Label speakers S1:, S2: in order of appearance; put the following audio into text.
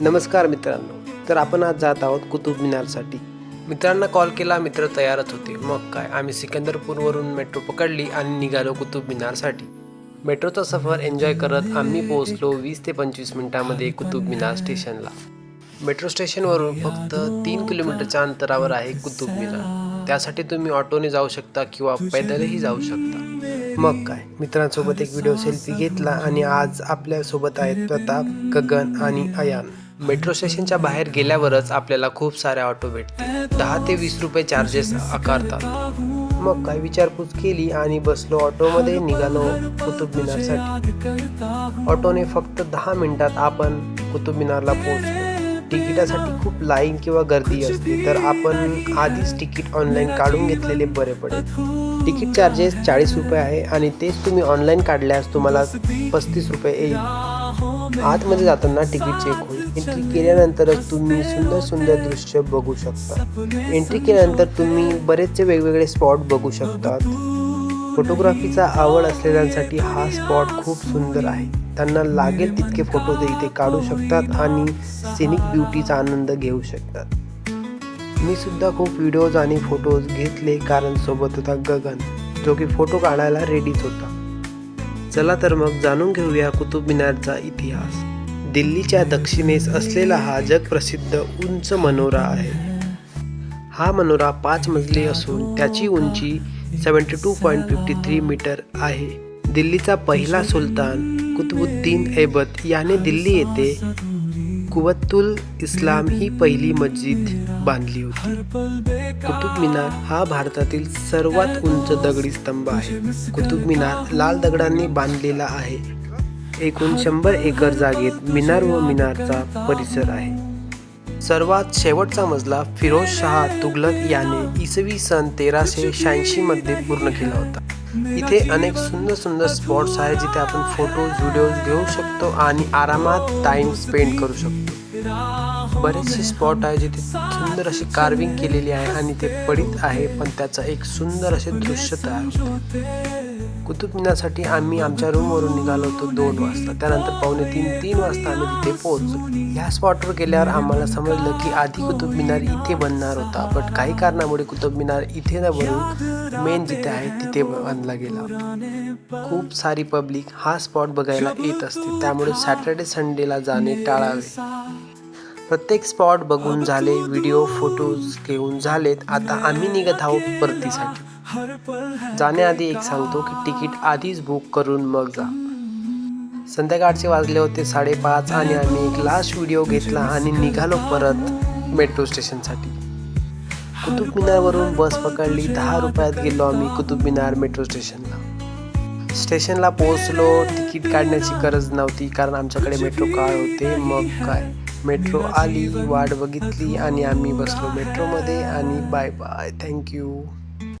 S1: नमस्कार मित्रांनो तर आपण आज जात आहोत कुतुब मिनारसाठी. मित्रांना कॉल केला मित्र तयारच होते. मग काय आम्ही सिकंदरपूरवरून मेट्रो पकडली आणि निघालो कुतुब मिनारसाठी. मेट्रोचा सफर एन्जॉय करत आम्ही पोहोचलो वीस ते पंचवीस मिनिटांमध्ये कुतुब मिनार स्टेशनला. मेट्रो स्टेशनवरून फक्त तीन किलोमीटरच्या अंतरावर आहे कुतुब मिनार. त्यासाठी तुम्ही ऑटोने जाऊ शकता किंवा पैदलही जाऊ शकता. मग काय मित्रांसोबत एक व्हिडिओ सेल्फी घेतला आणि आज आपल्यासोबत आहेत प्रताप गगन आणि अयान. मेट्रो स्टेशनच्या बाहेर गेल्यावरच आपल्याला खूप साऱ्या ऑटो भेटते दहा ते वीस रुपये चार्जेस आकारतात. मग काय विचारपूस केली आणि बसलो ऑटोमध्ये निघालो कुतुब मिनारसाठी ऑटोने फक्त दहा मिनिटात आपण कुतुब मिनारला पोहोचलो. तिकिटासाठी खूप लाईन किंवा गर्दी असते तर आपण आधीच तिकीट ऑनलाईन काढून घेतलेले बरे पडेल. तिकीट चार्जेस चाळीस रुपये आहे आणि तेच तुम्ही ऑनलाईन काढल्यास तुम्हाला पस्तीस रुपये येईल. आतमध्ये जाताना तिकीट चेक होईल. एंट्री केल्यानंतरच तुम्ही सुंदर सुंदर दृश्य बघू शकता. एंट्री केल्यानंतर तुम्ही बरेचसे वेगवेगळे स्पॉट बघू शकतात. फोटोग्राफीचा आवड असलेल्यांसाठी हा स्पॉट खूप सुंदर आहे. त्यांना लागेल तितके फोटो ते इथे काढू शकतात आणि सिनिक ब्युटीचा आनंद घेऊ शकतात. मी सुद्धा खूप व्हिडिओज आणि फोटोज घेतले कारण सोबत होता गगन जो की फोटो काढायला रेडीच होता. चला तर मग जाणून घेऊया कुतुब मिनारचा इतिहास. दिल्लीच्या दक्षिणेस असलेला हा जगप्रसिद्ध उंच मनोरा आहे. हा मनोरा पाच मजली असून त्याची उंची seventy two point fifty three meter आहे. दिल्लीचा पहिला सुलतान कुतुबुद्दीन ऐबत याने दिल्ली येथे कुवत्तुल इस्लाम ही पहिली मस्जिद बांधली होती. कुतुब मिनार हा भारतातील सर्वात उंच दगडी स्तंभ आहे. कुतुब मिनार लाल दगडांनी बांधलेला आहे. एकूण शंभर एकर जागेत मिनार व मिनारचा परिसर आहे. सर्वात शेवटचा मजला फिरोज शहा तुगलक याने इसवी सन तेराशे शहाऐंशी मध्ये पूर्ण केला होता. इथे अनेक सुंदर सुंदर स्पॉट्स आहेत जिथे आपण फोटोज व्हिडिओज घेऊ शकतो आणि आरामात टाइम स्पेंड करू शकतो. बरेचसे स्पॉट आहे जिथे सुंदर अशी कार्विंग केलेली आहे आणि ते पडित आहे पण त्याचं एक सुंदर असे दृश्य तयार कुतुब मिनारसाठी आम्ही आमच्या रूमवरून निघालो होतो दोन वाजता. त्यानंतर पावणे तीन तीन वाजता आम्ही तिथे पोहोचलो. ह्या स्पॉटवर गेल्यावर आम्हाला समजलं की आधी कुतुब मिनार इथे बनणार होता. बट काही कारणामुळे कुतुब मिनार इथे न बनून मेन जिथे आहे तिथे बांधला गेला खूप सारी पब्लिक हा स्पॉट बघायला येत असते. त्यामुळे सॅटर्डे संडेला जाणे टाळावे. प्रत्येक स्पॉट बघून झाले व्हिडिओ फोटोज घेऊन झालेत. आता आम्ही निघत आहोत परतीसाठी. जाण्याआधी एक सांगतो की तिकीट आधीच बुक करून मग जा. संध्याकाळचे वाजले होते साडेपाच आणि आम्ही एक लास्ट व्हिडिओ घेतला आणि निघालो परत मेट्रो स्टेशनसाठी कुतुब मिनारवरून बस पकडली दहा रुपयात गेलो आम्ही कुतुब मिनार मेट्रो स्टेशनला स्टेशनला पोहोचलो तिकीट काढण्याची गरज नव्हती कारण आमच्याकडे मेट्रो कार्ड होते मग काय? मेट्रो आली वाट बघितली आणि आम्ही बसलो मेट्रोमध्ये आणि बाय बाय थँक्यू